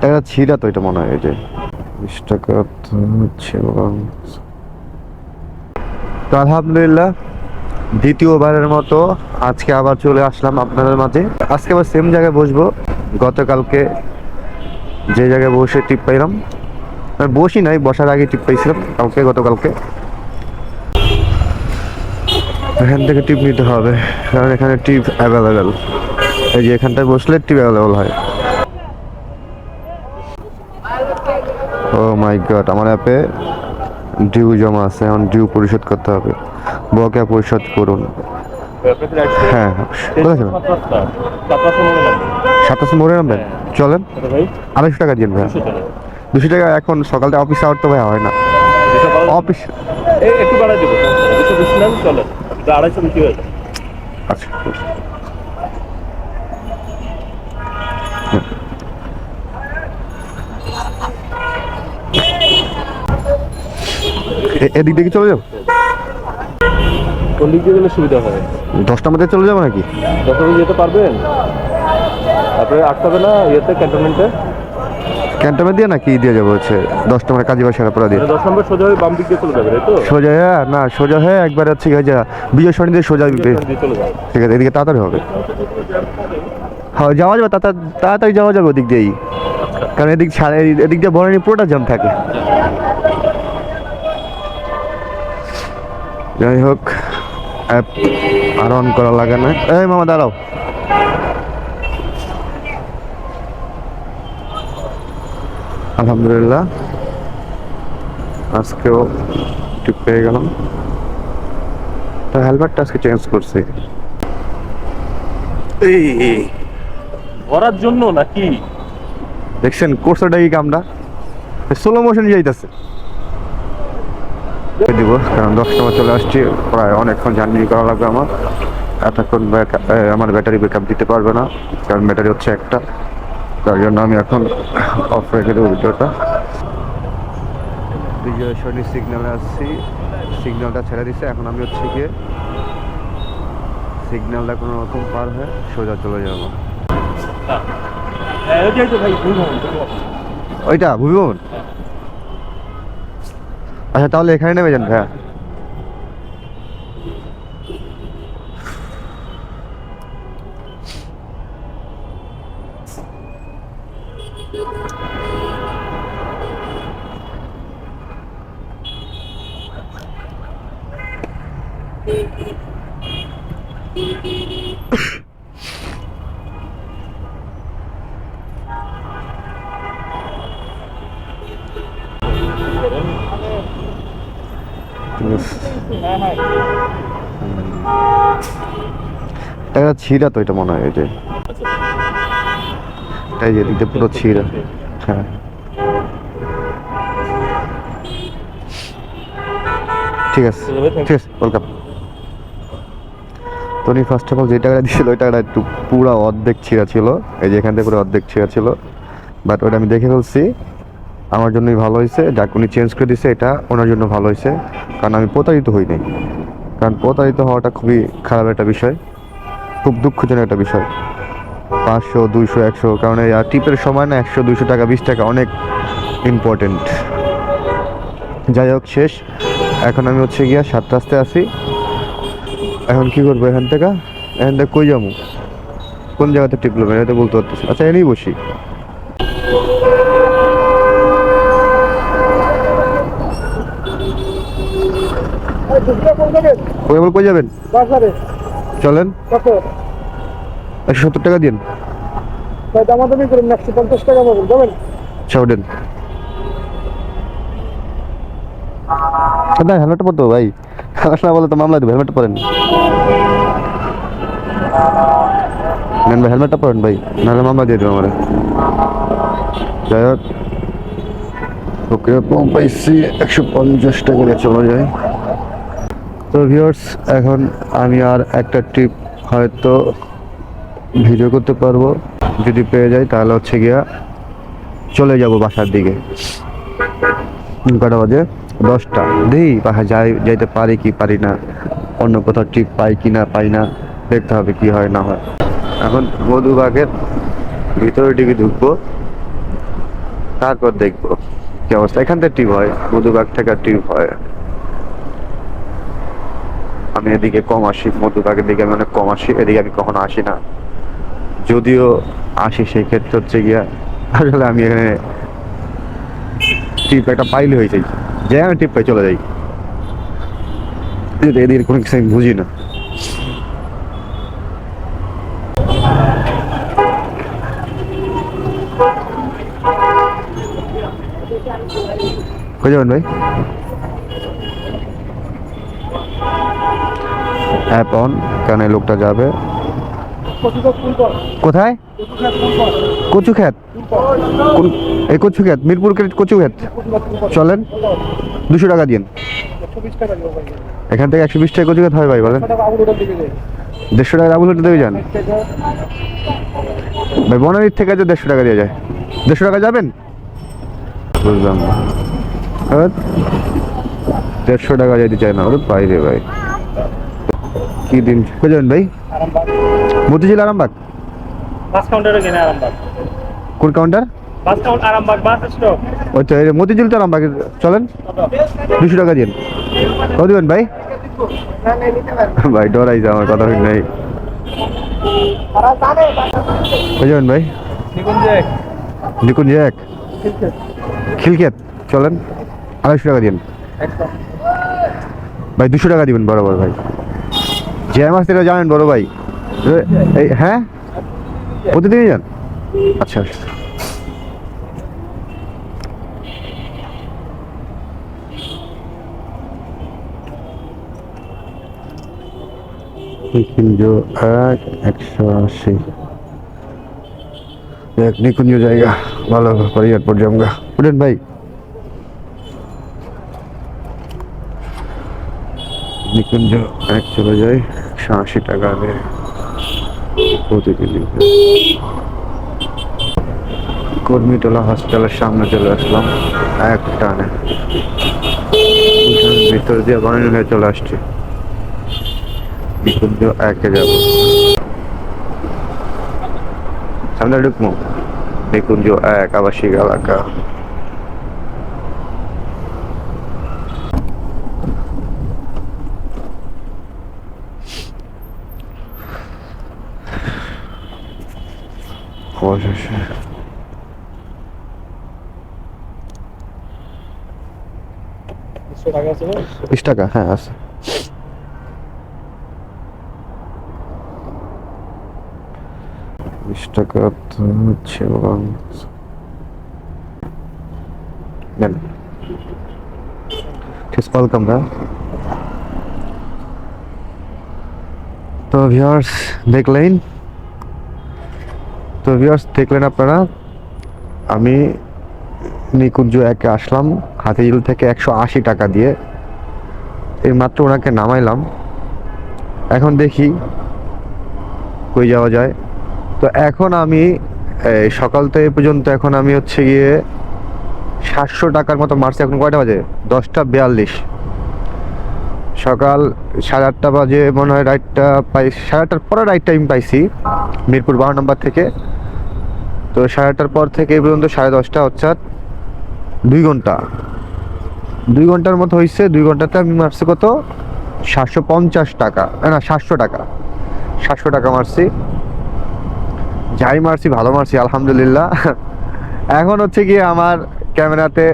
টাকা তো এটা মনে হয় যে বিশ টাকা তো হচ্ছে তো আলহামদুলিল্লাহ, দ্বিতীয়বারের মতো আজকে আবার চলে আসলাম আপনাদের মাঝে। আজকে আবার সেম জায়গায় বসবো। গতকালকে যে জায়গায় বসে টিপ পাইলাম। বসি নাই, বসার আগে টিপ পাইছিলাম কালকে, গতকালকে। এখান থেকে টিপ নিতে হবে কারণ এখানে টিপ অ্যাভেলেবেল এই যে এখানটায় বসলে টিপ অ্যাভেলেবেল হয়। ও মাই গড আমার অ্যাপে ডিউ জমা আছে এখন ডিউ পরিশোধ করতে হবে। বকেয়া পরিশোধ করুন। হ্যাঁ সাতাশ মোড়ে নামবেন? চলেন। আড়াইশো টাকা দিন ভাই দুশো টাকা এখন সকালটা অফিস আওয়ার তো ভাই হয় না। অফিস একটু বাড়াই দেবো। দুশো বেশি নেন চলে এটা আড়াইশো বেশি হয়ে যায় আচ্ছা এদিক দিকে চলে যাব? কোন দিক দিয়ে গেলে সুবিধা হয় দশটার মধ্যে চলে যাব নাকি? দশ মিনিট যেতে পারবেন? তারপরে আটকাবে না ইয়েতে ক্যান্টনমেন্টে ক্যান্টনমেন্ট দিয়ে নাকি দিয়ে যাব হচ্ছে? দশটা মানে কাজী বাসার পরে দিয়ে দশ নম্বর সোজা হয়ে বাম দিক দিয়ে চলে যাবে তো? সোজা হ্যাঁ না সোজা হয়ে একবার হচ্ছে গিয়ে যা বিজয় সরণি দিয়ে সোজা ঠিক আছে এদিকে তাড়াতাড়ি হবে। হ্যাঁ যাওয়া যাবে তাড়াতাড়ি যাওয়া যাবে ওদিক দিয়েই। কারণ এদিক ছাড়া এদিক দিয়ে বরানি পুরোটা জ্যাম থাকে। যাই হোক অ্যাপ আর অন করা লাগে না। এই মামা দাঁড়াও। আলহামদুলিল্লাহ। আজকেও টিপ পেয়ে গেলাম। তো হেলমেটটা আজকে চেঞ্জ করছি। এই ভরার জন্য নাকি? দেখছেন কোর্সটা এই কামটা স্লো মোশন যাইতেছে। দিব কারণ দশ সময় চলে আসছি। প্রায় অনেকক্ষণ জার্নি করা লাগবে আমার। এতক্ষণ আমার ব্যাটারি ব্যাকআপ দিতে পারবে না কারণ ব্যাটারি হচ্ছে একটা। তার জন্য আমি এখন অফ রেখে দেবো ভিডিওটা। বিজয় সিগন্যালে আসছি সিগন্যালটা ছেড়ে দিছে। এখন আমি হচ্ছে গিয়ে সিগন্যালটা কোনো রকম পার হয়ে সোজা চলে যাব। ওইটা ভুবিভবন আচ্ছা তাহলে এখানে নেমে যান ভাইয়া। ছিঁড়া তো এটা মনে হয় যে। এই যে এদিকে পুরো ছিঁড়া হ্যাঁ। ঠিক আছে ঠিক আছে, ওয়েলকাম। তো উনি ফার্স্ট অফ অল যে টাকাটা দিয়েছিল, ওই টাকাটা একটু পুরো অর্ধেক ছিঁড়া ছিল। এই যে এখান থেকে পুরো অর্ধেক ছিঁড়া ছিল। বাট ওটা আমি দেখে ফেলছি। আমার জন্যই ভালো হয়েছে। যাকে, উনি চেঞ্জ করে দিছে এটা ওনার জন্য ভালো হয়েছে। কারণ আমি প্রতারিত হইনি। কারণ প্রতারিত হওয়াটা খুবই খারাপ একটা বিষয়। খুব দুঃখজনক একটা বিষয়। পাঁচশো দুইশো একশো কারণ এই টিপের সময় না একশো দুইশো টাকা বিশ টাকা অনেক ইম্পর্টেন্ট যাই হোক শেষ। এখন আমি হচ্ছে গিয়া সাত রাস্তায় আসি। এখন কি করব এখান থেকে? এখান থেকে কই যাব? কোন জায়গাতে টিপলো এটা তো বলতে পারতেছি আচ্ছা এনেই বসি। কই যাবেন? চলেন। একশো সত্তর টাকা দিন দামাদামি করুন একশো পঞ্চাশ টাকা পাবেন যাবেন? আচ্ছা ওঠেন। না হেলমেটটা পরতো ভাই। হেলমেট না বলে তো মামলা দেবে হেলমেটটা পরেন। নেন ভাই হেলমেটটা পরেন ভাই নাহলে মামলা দিয়ে দেবে আমার। যাই হোক। ওকে কম পাইছি একশো পঞ্চাশ টাকা দিয়ে চলে যায় তো ভিউয়ার্স এখন আমি আর একটা ট্রিপ হয়তো ভিডিও করতে পারব। যদি পেয়ে যাই, তাহলে হচ্ছে গিয়া চলে যাব বাসার দিকে। কটা বাজে, দশটা। দেখি বাসা যাই, যাইতে পারি কি পারি না। অন্য কোথাও ট্রিপ পাই কি না পাই না, দেখতে হবে কি হয়, না হয়। এখন মধুবাগের ভিতরে দিকে ঢুকবো, তারপর দেখব কি অবস্থা। এখান থেকে টিপ হয় মধুবাগ থেকে টিপ হয়। আমি এদিকে কম আসি মধুবাগের দিকে আমি অনেক কম আসি, এদিকে আমি কখনো আসি না। যদিও আসি সেই ক্ষেত্রে হচ্ছে গিয়া, আসলে আমি এখানে টিপ একটা পাইলে হয়ে যাই। যে আমি টিপ পাই, চলে যাই। এদিকে কোনো কিছু আমি বুঝি না। যাবেন ভাই? অ্যাপ অন কারণ এই লোকটা যাবে। কোথায়? কচু কোন এই কচু খ্যাত মিরপুর কচু কর চলেন দুশো টাকা দিন। ভাই। এখান থেকে একশো বিশ টাকা কচু খ্যাত হয় ভাই বলেন। দেড়শো টাকা আবুল হোটেল দেবে যান। ভাই বনানীর থেকে যে দেড়শো টাকা দিয়ে যায়। দেড়শো টাকা যাবেন? বুঝলাম হ্যাঁ? দেড়শো টাকা যেতে চায় না ওরে বাইরে ভাই। কি দিন? কই ভাই? আরামবাগ। মতিঝিল আরামবাগ? বাস কাউন্টারে কিনে আরামবাগ। কোন counter? Bus count Arambagh bus stop. তো এই মতিঝিল তো আরামবাগ চলেন। দুশো টাকা দিন কত দেবেন ভাই? ভাই ডরাইছে আমার কথা ঠিক নাই। কই যাবেন ভাই? নিকুঞ্জ এক। খিলক্ষেত। চলেন। আড়াইশো টাকা দিন ভাই দুশো টাকা দিবেন বরাবর ভাই। যে মাছ থেকে জানেন বড় ভাই হ্যাঁ? প্রতিদিনই যান? আচ্ছা আচ্ছা। একশো আশি। এক নিকুঞ্জ ভালো করে এয়ারপোর্ট ভাই। নিকুঞ্জ এক, চলে যায় একশো আশি টাকা দেয় প্রতিদিন কর্মীটোলা হসপিটালের সামনে চলে আসলাম, এক টানে। ভিতর দিয়ে বানানো হয়ে চলে আসছে। নিকুঞ্জ একে যাব। সামনে ঢুকবো। নিকুঞ্জ এক আবাসিক এলাকা। অবশেষে বিশ টাকা হ্যাঁ আছে বিশ টাকা তো হচ্ছে নেন ওয়েলকাম ভাই তো ভিউয়ার্স দেখলেন তো ভিউয়ার্স দেখলেন আপনারা, আমি নিকুঞ্জ একে আসলাম হাতিঝিল থেকে একশো আশি টাকা দিয়ে। এই মাত্র ওনাকে নামাইলাম। এখন দেখি কই যাওয়া যায়। তো এখন আমি সকাল থেকে এ পর্যন্ত এখন আমি হচ্ছে গিয়ে সাতশো টাকার মতো মারছি। এখন কয়টা বাজে? দশটা বিয়াল্লিশ। সকাল সাড়ে আটটা বাজে, মনে হয় রাইডটা পাই সাড়ে আটটার পরে রাইড টাইম পাইছি। মিরপুর বারো নম্বর থেকে। তো সাড়ে আটটার পর থেকে এই পর্যন্ত সাড়ে দশটা অর্থাৎ দুই ঘণ্টা। দুই ঘণ্টার মতো হয়েছে দুই ঘন্টাতে আমি মারছি কত? সাতশো পঞ্চাশ টাকা। না, সাতশো টাকা। সাতশো টাকা মারছি। যাই মারছি ভালো মারছি আলহামদুলিল্লাহ। এখন হচ্ছে গিয়ে আমার ক্যামেরাতে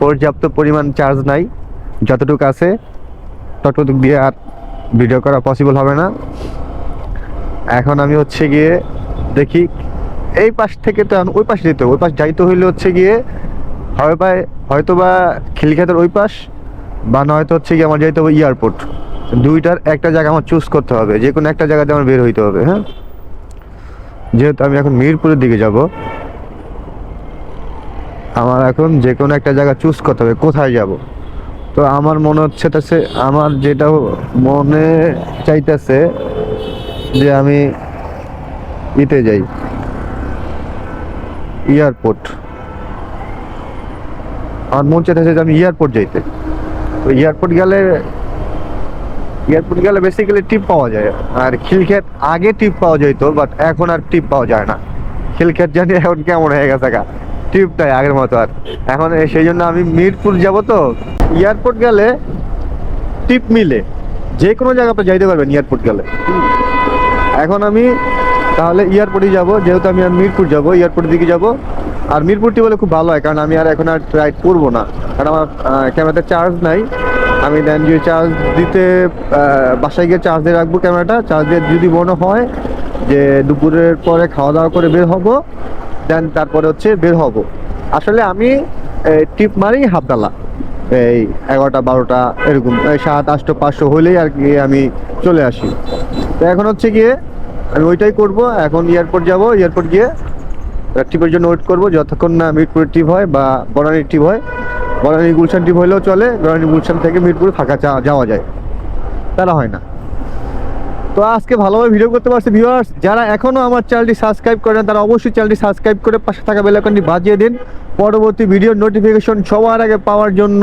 পর্যাপ্ত পরিমাণ চার্জ নাই। যতটুকু আছে ততটুকু দিয়ে আর ভিডিও করা পসিবল হবে না। এখন আমি হচ্ছে গিয়ে দেখি এই পাশ থেকে তো ওই পাশ যেতে। ওই পাশ যাইতে হইলে হচ্ছে গিয়ে হয় পায় হয়তো বা খিলখাতের ওই পাশ বা নয়তো হচ্ছে গিয়ে আমার যাইতে হবে এয়ারপোর্ট। দুইটার একটা জায়গা আমার চুজ করতে হবে যে কোনো একটা জায়গাতে আমার বের হইতে হবে হ্যাঁ? যেহেতু আমি এখন মিরপুরের দিকে যাব, আমার এখন যে কোনো একটা জায়গা চুজ করতে হবে, কোথায় যাব? তো আমার মনে হচ্ছে তাছে আমার যেটা মনে চাইতেছে যে আমি ইতে যাই। এয়ারপোর্ট। আমার মন চাইতেছে যে আমি এয়ারপোর্ট যাইতে। তো এয়ারপোর্ট গেলে এয়ারপোর্ট গেলে বেসিক্যালি টিপ পাওয়া যায়। আর খিলক্ষেত আগে টিপ পাওয়া যেত বাট এখন আর টিপ পাওয়া যায় না। খিলক্ষেত জানি এখন কেমন হয়ে গেছে গা। টিপটাই আগের মতো আর। এখন সেই জন্য আমি মিরপুর যাব তো। এয়ারপোর্ট গেলে টিপ মিলে। যে কোনো জায়গা আপনি যাইতে পারবেন এয়ারপোর্ট গেলে। এখন আমি তাহলে এয়ারপোর্টে যাব, যেহেতু আমি আর মিরপুর যাব এয়ারপোর্টের দিকে যাব। আর মিরপুরটি বলে খুব ভালো হয়, কারণ আমি আর এখন আর রাইড করব না। কারণ আমার ক্যামেরাতে চার্জ নাই। আমি দেন যে চার্জ দিতে বাসায় গিয়ে চার্জ দিয়ে রাখব ক্যামেরাটা, চার্জ দিয়ে যদি মনে হয় যে দুপুরের পরে খাওয়া দাওয়া করে বের হব, দেন তারপরে হচ্ছে বের হব। আসলে আমি টিপ মারি হাফদালা। এই এগারোটা, বারোটা, এরকম সাত আটশো পাঁচশো হলেই আর কি আমি চলে আসি। তো এখন হচ্ছে গিয়ে আমি ওইটাই করব। এখন এয়ারপোর্ট যাব এয়ারপোর্ট গিয়ে ট্রিপের জন্য ওয়েট করব। যতক্ষণ না মিরপুরের ট্রিপ হয় বা বনানীর ট্রিপ হয়, বনানী গুলশান ট্রিপ হলেও চলে, বনানী গুলশান থেকে মিরপুর ফাঁকা যাওয়া যায়। তারা হয় না। তো আজকে ভালোভাবে ভিডিও করতে পারছি ভিউয়ার্স যারা এখনও আমার চ্যানেলটি সাবস্ক্রাইব করেন তারা অবশ্যই চ্যানেলটি সাবস্ক্রাইব করে পাশে থাকা বেল আইকনটি বাজিয়ে দিন। পরবর্তী ভিডিওর নোটিফিকেশন সবার আগে পাওয়ার জন্য।